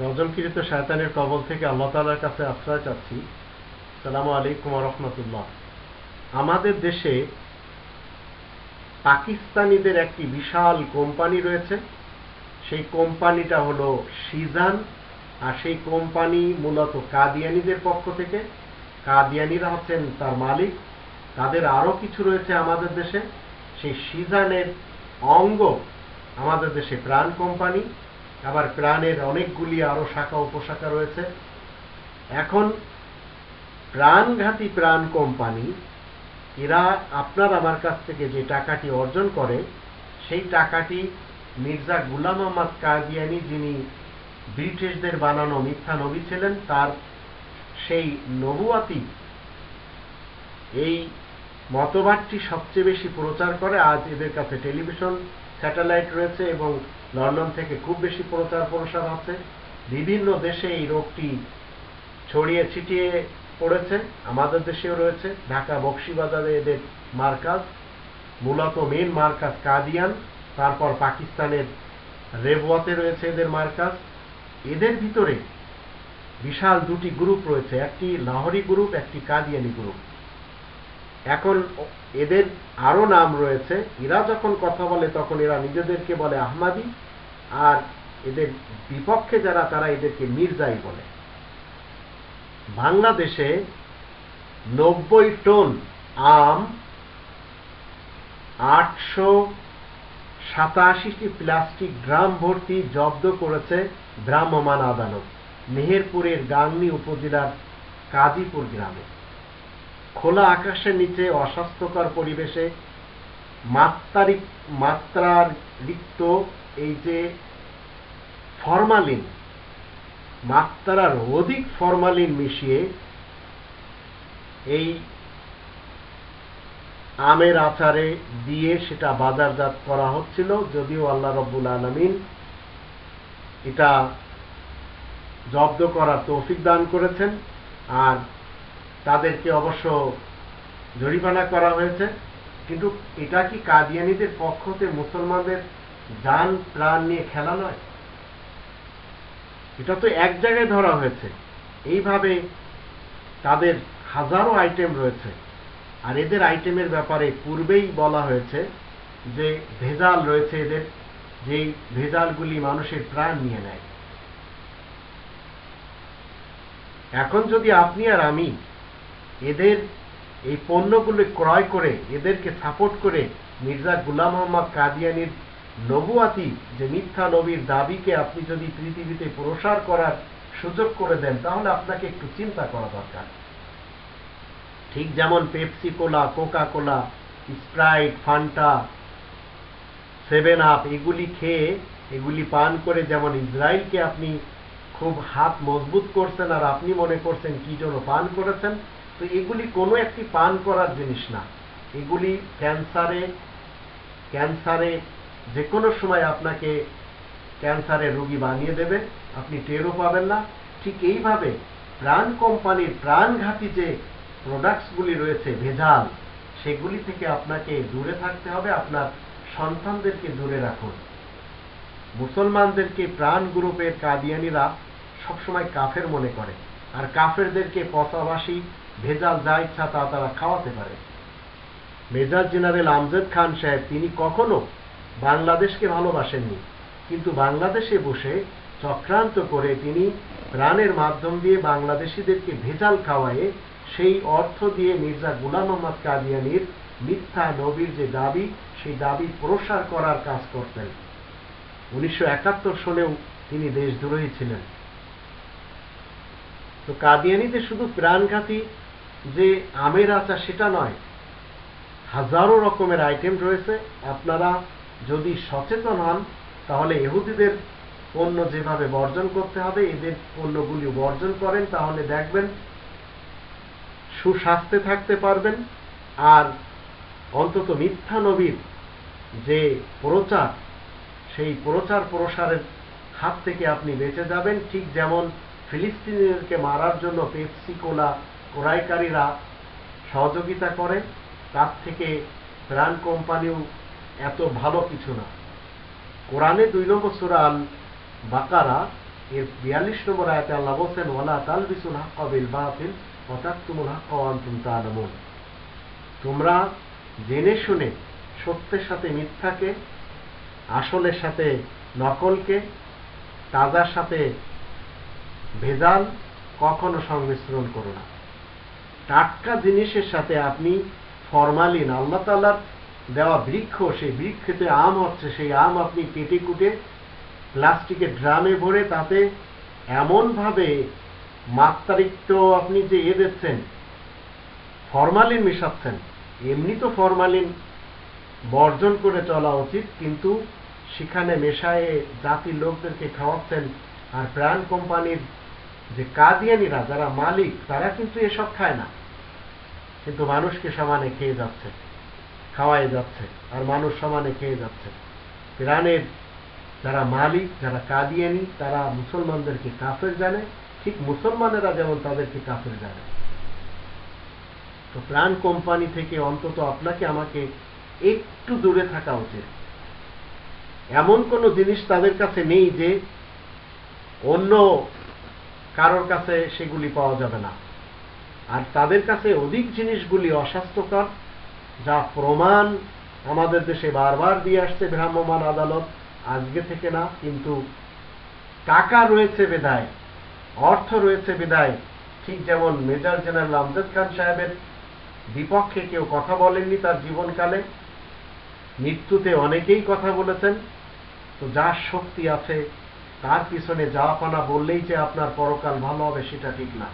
রজনকৃত শায়তানের কবল থেকে আল্লাহ তালার কাছে আশ্রয় চাচ্ছি। সালামু আলাইকুম রহমতুল্লাহ। আমাদের দেশে পাকিস্তানিদের একটি বিশাল কোম্পানি রয়েছে। সেই কোম্পানিটা হলো সিজান, আর সেই কোম্পানি মূলত কাদিয়ানিদের পক্ষ থেকে। কাদিয়ানিরা হচ্ছেন তার মালিক। তাদের আরও কিছু রয়েছে আমাদের দেশে। সেই সিজানের অঙ্গ আমাদের দেশে প্রাণ কোম্পানি। আবার প্রাণের অনেকগুলি আরও শাখা উপশাখা রয়েছে। এখন প্রাণঘাতী প্রাণ কোম্পানি, এরা আপনার আমার কাছ থেকে যে টাকাটি অর্জন করে, সেই টাকাটি মির্জা গুলাম আহমদ কাদিয়ানি যিনি ব্রিটিশদের বানানো মিথ্যা নবী ছিলেন, তার সেই নবুয়াতি এই মতবাদটি সবচেয়ে বেশি প্রচার করে। আজ এদের কাছে টেলিভিশন স্যাটেলাইট রয়েছে এবং লন্ডন থেকে খুব বেশি প্রচার প্রসার আছে। বিভিন্ন দেশে এই রোগটি ছড়িয়ে ছিটিয়ে পড়েছে। আমাদের দেশেও রয়েছে। ঢাকা বক্সিবাজারে এদের মার্কাজ, মূলত মেন মার্কাজ কাদিয়ান তারপর পাকিস্তানের রেবওয়াতে রয়েছে এদের মার্কাজ। এদের ভিতরে বিশাল দুটি গ্রুপ রয়েছে, একটি লাহরি গ্রুপ, একটি কাদিয়ানি গ্রুপ। এখন এদের আরও নাম রয়েছে। এরা যখন কথা বলে, তখন এরা নিজেদেরকে বলে আহমাদি, আর এদের বিপক্ষে যারা, তারা এদেরকে মির্জাই বলে। বাংলাদেশে নব্বই টন আম আটশো সাতাশিটি প্লাস্টিক ড্রাম ভর্তি জব্দ করেছে ভ্রাম্যমান আদালত, মেহেরপুরের গাংনি উপজেলার কাজীপুর গ্রামে। খোলা আকাশের নিচে অস্বাস্থ্যকর পরিবেশে মাত্রারিক মাত্রার রিক্ত এই যে ফরমালিন, মাত্রার অধিক ফরমালিন মিশিয়ে এই আমের আচারে দিয়ে সেটা বাজারজাত করা হচ্ছিল। যদিও আল্লাহ রব্বুল আলমিন এটা জব্দ করার তৌফিক দান করেছেন। আর তাদেরকে অবশ্য জরিমানা করা হয়েছে, কিন্তু এটা কি কাদিয়ানিদের পক্ষ হতে মুসলমানদের যান প্রাণ নিয়ে খেলা নয়? এটা তো এক জায়গায় ধরা হয়েছে। এইভাবে তাদের হাজারো আইটেম রয়েছে। আর এদের আইটেমের ব্যাপারে পূর্বেই বলা হয়েছে যে, ভেজাল রয়েছে এদের, যেই ভেজালগুলি মানুষের প্রাণ নিয়ে নেয়। এখন যদি আপনি আর আমি এদের এই পণ্যগুলি ক্রয় করে, এদেরকে সাপোর্ট করে মির্জা গুলাম মোহাম্মদ কাদিয়ানির নবুয়াতি, যে মিথ্যা নবীর দাবিকে আপনি যদি পৃথিবীতে প্রসার করার সুযোগ করে দেন, তাহলে আপনাকে একটু চিন্তা করা দরকার। ঠিক যেমন Pepsi Cola Coca Cola Sprite Fanta seven up এগুলি খেয়ে, এগুলি পান করে যেমন ইসরায়েলকে আপনি খুব হাত মজবুত করছেন, আর আপনি মনে করছেন কি জন্য পান করেছেন তো এগুলি কোনো একটি পান করার জিনিস না। এগুলি ক্যান্সারে ক্যান্সারে যে কোনো সময় আপনাকে ক্যান্সারের রোগী বানিয়ে দেবে, আপনি টেরও পাবেন না। ঠিক এইভাবে প্রাণ কোম্পানির প্রাণঘাতী যে প্রোডাক্টসগুলি রয়েছে, ভেজাল, সেগুলি থেকে আপনাকে দূরে থাকতে হবে, আপনার সন্তানদেরকে দূরে রাখুন। মুসলমানদেরকে প্রাণ গ্রুপের কাদিয়ানিরা সবসময় কাফের মনে করে। আর কাফেরদেরকে পচাবাসী ভেজাল যা ইচ্ছা তা তারা খাওয়াতে পারে। মেজর জেনারেল আমজেদ খান সাহেব তিনি কখনো বাংলাদেশকে ভালোবাসেননি, কিন্তু বাংলাদেশে বসে চক্রান্ত করে তিনি প্রাণের মাধ্যম দিয়ে বাংলাদেশিদেরকে ভেজাল খাওয়ায়ে সেই অর্থ দিয়ে মির্জা গুলাম মোহাম্মদ কাদিয়ানির মিথ্যা নবীর যে দাবি, সেই দাবি প্রসার করার কাজ করতেন। উনিশশো একাত্তর সনেও তিনি দেশদ্রোহী ছিলেন। তো কাদিয়ানিতে শুধু প্রাণঘাতী যে আমের আচার সেটা নয়, হাজারো রকমের আইটেম রয়েছে। আপনারা যদি সচেতন হন, তাহলে এহুদিদের পণ্য যেভাবে বর্জন করতে হবে, এদের পণ্যগুলি বর্জন করেন, তাহলে দেখবেন সুস্বাস্থ্যে থাকতে পারবেন। আর অন্তত মিথ্যা নবীর যে প্রচার, সেই প্রচার প্রসারের হাত থেকে আপনি বেঁচে যাবেন। ঠিক যেমন ফিলিস্তিনিদেরকে মারার জন্য পেপসি কোলা ক্রয়কারীরা সহযোগিতা করে, তার থেকে প্রাণ কোম্পানিও এত ভালো কিছু না। কোরআনে দুই নম্বর সুরাল বাকারা, এর বিয়াল্লিশ নম্বর আয়াতে আল্লাহ বলছেন, ওয়ালা তালবিসুল হাক্কা বিল বাতিল ওয়া তাকতুমুল হাক্কা ওয়া আনতুম তা'লামুন। তোমরা জেনে শুনে সত্যের সাথে মিথ্যাকে, আসলের সাথে নকলকে, তাজার সাথে ভেজাল কখনো সংমিশ্রণ করো না। টাটকা জিনিসের সাথে আপনি ফরমালিন, আল্লাহ তাল্লার দেওয়া বৃক্ষ, সেই বৃক্ষতে আম হচ্ছে, সেই আম আপনি কেটে কুটে প্লাস্টিকের ড্রামে ভরে তাতে এমনভাবে মাত্রারিক্ত আপনি যে এ দিচ্ছেন, ফরমালিন মেশাচ্ছেন, এমনি তো ফরমালিন বর্জন করে চলা উচিত, কিন্তু সেখানে মেশায়ে জাতির লোকদেরকে খাওয়াচ্ছেন আর প্রাণ কোম্পানির যে কাদিয়ানিরা যারা মালিক, তারা কিন্তু এসব খায় না। কিন্তু মানুষকে সমানে খেয়ে যাচ্ছে খাওয়াই যাচ্ছে, আর মানুষ সমানে খেয়ে যাচ্ছে। প্রাণের যারা মালিক, যারা কাদিয়ানি, তারা মুসলমানদেরকে কাফের জানে। ঠিক মুসলমানেরা যেমন তাদেরকে কাফের জানে। তো প্রাণ কোম্পানি থেকে অন্তত আপনাকে আমাকে একটু দূরে থাকা উচিত। এমন কোনো জিনিস তাদের কাছে নেই যে অন্য কারোর কাছে সেগুলি পাওয়া যাবে না। আর তাদের কাছে অধিক জিনিসগুলি অস্বাস্থ্যকর, যা প্রমাণ আমাদের দেশে বারবার দিয়ে আসছে ভ্রাম্যমান আদালত, আজকে থেকে না, কিন্তু টাকা রয়েছে বেদায় অর্থ রয়েছে বিদায় ঠিক যেমন মেজর জেনারেল আমজাদ খান সাহেবের বিপক্ষে কেউ কথা বলেননি তার জীবনকালে, মৃত্যুতে অনেকেই কথা বলেছেন। তো যার শক্তি আছে তার পিছনে যাওয়া পানা বললেই যে আপনার পরকাল ভালো হবে সেটা ঠিক না।